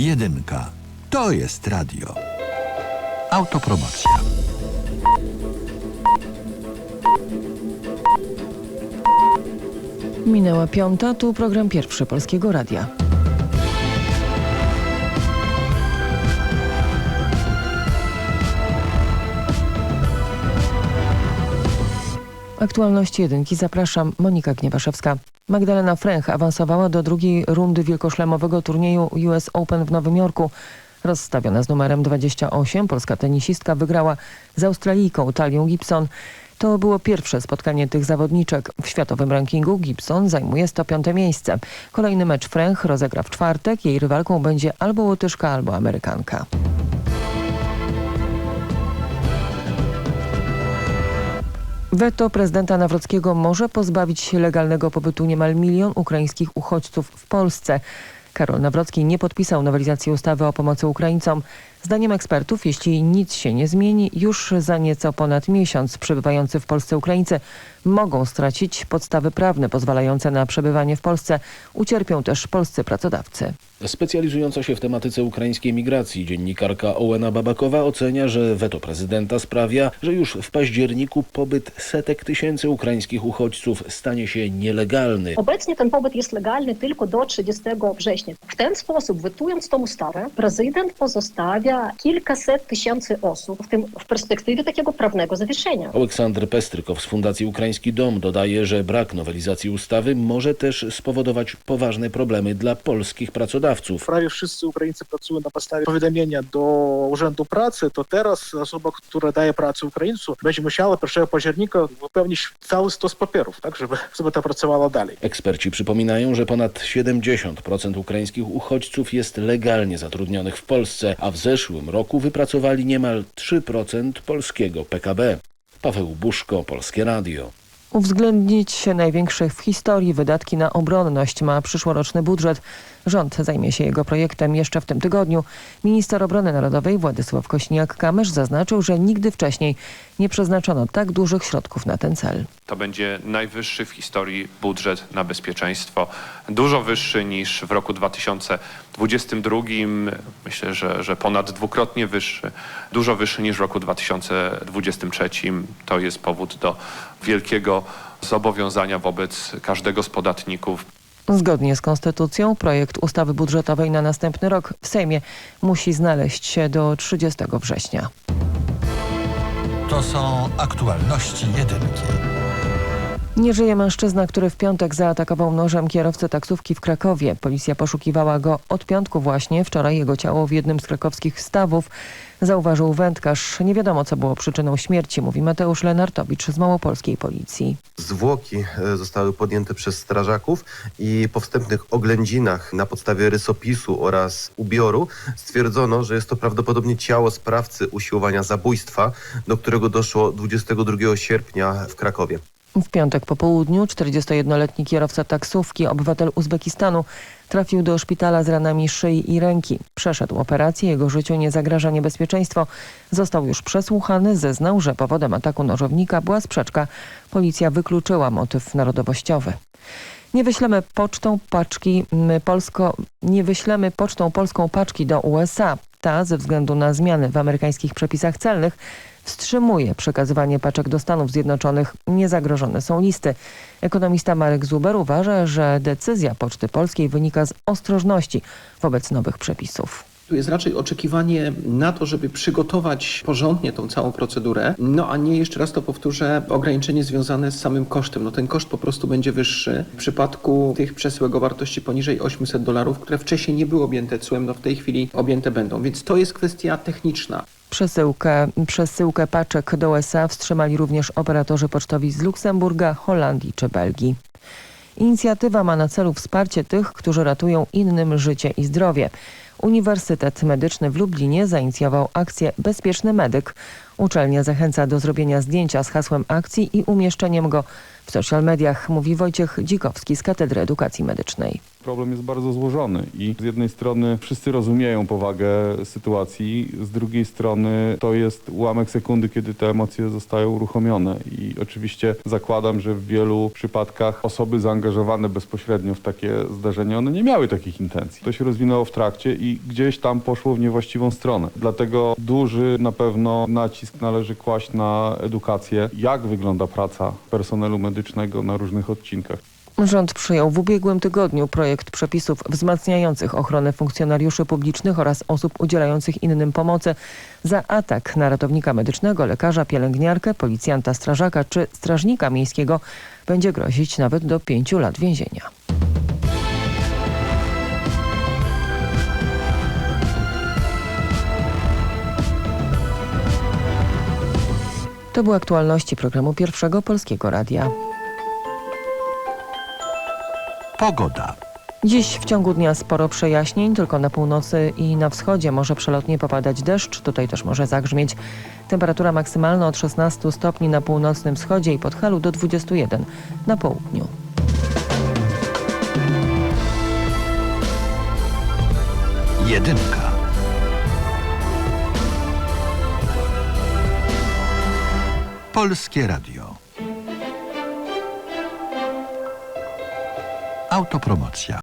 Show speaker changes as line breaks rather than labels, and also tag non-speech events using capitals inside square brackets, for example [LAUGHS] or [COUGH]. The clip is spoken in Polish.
Jedynka. To jest radio. Autopromocja.
Minęła piąta, tu program pierwszy Polskiego Radia. Aktualności jedynki zapraszam Monika Gniewaszewska. Magdalena Fręch awansowała do drugiej rundy wielkoszlemowego turnieju US Open w Nowym Jorku. Rozstawiona z numerem 28, polska tenisistka wygrała z Australijką Talią Gibson. To było pierwsze spotkanie tych zawodniczek. W światowym rankingu Gibson zajmuje 105 miejsce. Kolejny mecz Fręch rozegra w czwartek. Jej rywalką będzie albo Łotyszka, albo Amerykanka. Weto prezydenta Nawrockiego może pozbawić legalnego pobytu niemal milion ukraińskich uchodźców w Polsce. Karol Nawrocki nie podpisał nowelizacji ustawy o pomocy Ukraińcom. Zdaniem ekspertów, jeśli nic się nie zmieni, już za nieco ponad miesiąc przebywający w Polsce Ukraińcy mogą stracić podstawy prawne pozwalające na przebywanie w Polsce. Ucierpią też polscy pracodawcy.
Specjalizująca się w tematyce ukraińskiej migracji dziennikarka Ołena Babakowa ocenia, że weto prezydenta sprawia, że już w październiku pobyt setek tysięcy ukraińskich uchodźców stanie się nielegalny.
Obecnie ten pobyt jest legalny tylko do 30 września. W ten sposób, wetując tą ustawę, prezydent pozostawia kilkaset tysięcy osób, w tym w perspektywie takiego prawnego zawieszenia.
Aleksander Pestrykow z Fundacji Ukraiński Dom dodaje, że brak nowelizacji ustawy może też spowodować poważne problemy dla polskich pracodawców.
Prawie wszyscy Ukraińcy pracują na podstawie powiadomienia do Urzędu Pracy, to teraz osoba, która daje pracę Ukraińcu, będzie musiała 1 października wypełnić cały stos papierów, tak, żeby, [LAUGHS] żeby to pracowało dalej.
Eksperci przypominają, że ponad 70% ukraińskich uchodźców jest legalnie zatrudnionych w Polsce, a w zeszłym roku wypracowali niemal 3% polskiego PKB. Paweł Buszko, Polskie Radio.
Uwzględnić największe w historii wydatki na obronność ma przyszłoroczny budżet. Rząd zajmie się jego projektem jeszcze w tym tygodniu. Minister Obrony Narodowej Władysław Kośniak-Kamysz zaznaczył, że nigdy wcześniej nie przeznaczono tak dużych środków na ten cel.
To będzie najwyższy w historii budżet na bezpieczeństwo. Dużo wyższy niż w roku 2022. Myślę, że, że ponad dwukrotnie wyższy. Dużo wyższy niż w roku 2023. To jest powód do wielkiego zobowiązania wobec każdego z podatników.
Zgodnie z konstytucją projekt ustawy budżetowej na następny rok w Sejmie musi znaleźć się do 30 września.
To są aktualności jedynki.
Nie żyje mężczyzna, który w piątek zaatakował nożem kierowcę taksówki w Krakowie. Policja poszukiwała go od piątku właśnie. Wczoraj jego ciało w jednym z krakowskich stawów zauważył wędkarz. Nie wiadomo, co było przyczyną śmierci, mówi Mateusz Lenartowicz z Małopolskiej Policji.
Zwłoki e, zostały podjęte przez strażaków i po wstępnych oględzinach na podstawie rysopisu oraz ubioru stwierdzono, że jest to prawdopodobnie ciało sprawcy usiłowania zabójstwa, do którego doszło 22 sierpnia w Krakowie.
W piątek po południu 41-letni kierowca taksówki, obywatel Uzbekistanu, trafił do szpitala z ranami szyi i ręki. Przeszedł operację, jego życiu nie zagraża niebezpieczeństwo. Został już przesłuchany, zeznał, że powodem ataku nożownika była sprzeczka. Policja wykluczyła motyw narodowościowy. Nie wyślemy pocztą paczki polsko, nie wyślemy pocztą polską paczki do USA. Ta ze względu na zmiany w amerykańskich przepisach celnych wstrzymuje przekazywanie paczek do Stanów Zjednoczonych. Niezagrożone są listy. Ekonomista Marek Zuber uważa, że decyzja Poczty Polskiej wynika z ostrożności wobec nowych przepisów.
Tu jest raczej oczekiwanie na to, żeby przygotować porządnie tą całą procedurę, no a nie jeszcze raz to powtórzę, ograniczenie związane z samym kosztem. No ten koszt po prostu będzie wyższy. W przypadku tych przesyłek o wartości poniżej 800 dolarów, które wcześniej nie były objęte cłem, no w tej chwili objęte będą. Więc to jest kwestia techniczna.
Przesyłkę, przesyłkę paczek do USA wstrzymali również operatorzy pocztowi z Luksemburga, Holandii czy Belgii. Inicjatywa ma na celu wsparcie tych, którzy ratują innym życie i zdrowie. Uniwersytet Medyczny w Lublinie zainicjował akcję Bezpieczny Medyk. Uczelnia zachęca do zrobienia zdjęcia z hasłem akcji i umieszczeniem go w social mediach, mówi Wojciech Dzikowski z Katedry Edukacji Medycznej.
Problem jest bardzo złożony i z jednej strony wszyscy rozumieją powagę sytuacji, z drugiej strony to jest ułamek sekundy, kiedy te emocje zostają uruchomione i oczywiście zakładam, że w wielu przypadkach osoby zaangażowane bezpośrednio w takie zdarzenie, one nie miały takich intencji. To się rozwinęło w trakcie i gdzieś tam poszło w niewłaściwą stronę. Dlatego duży na pewno nacisk należy kłaść na edukację, jak wygląda praca personelu medycznego na różnych odcinkach.
Rząd przyjął w ubiegłym tygodniu projekt przepisów wzmacniających ochronę funkcjonariuszy publicznych oraz osób udzielających innym pomocy za atak na ratownika medycznego, lekarza, pielęgniarkę, policjanta, strażaka czy strażnika miejskiego będzie grozić nawet do pięciu lat więzienia. To były aktualności programu Pierwszego Polskiego Radia.
Pogoda.
Dziś w ciągu dnia sporo przejaśnień, tylko na północy i na wschodzie może przelotnie popadać deszcz, tutaj też może zagrzmieć. Temperatura maksymalna od 16 stopni na północnym wschodzie i Podhalu do 21 na południu.
Jedynka. Polskie Radio. Autopromocja.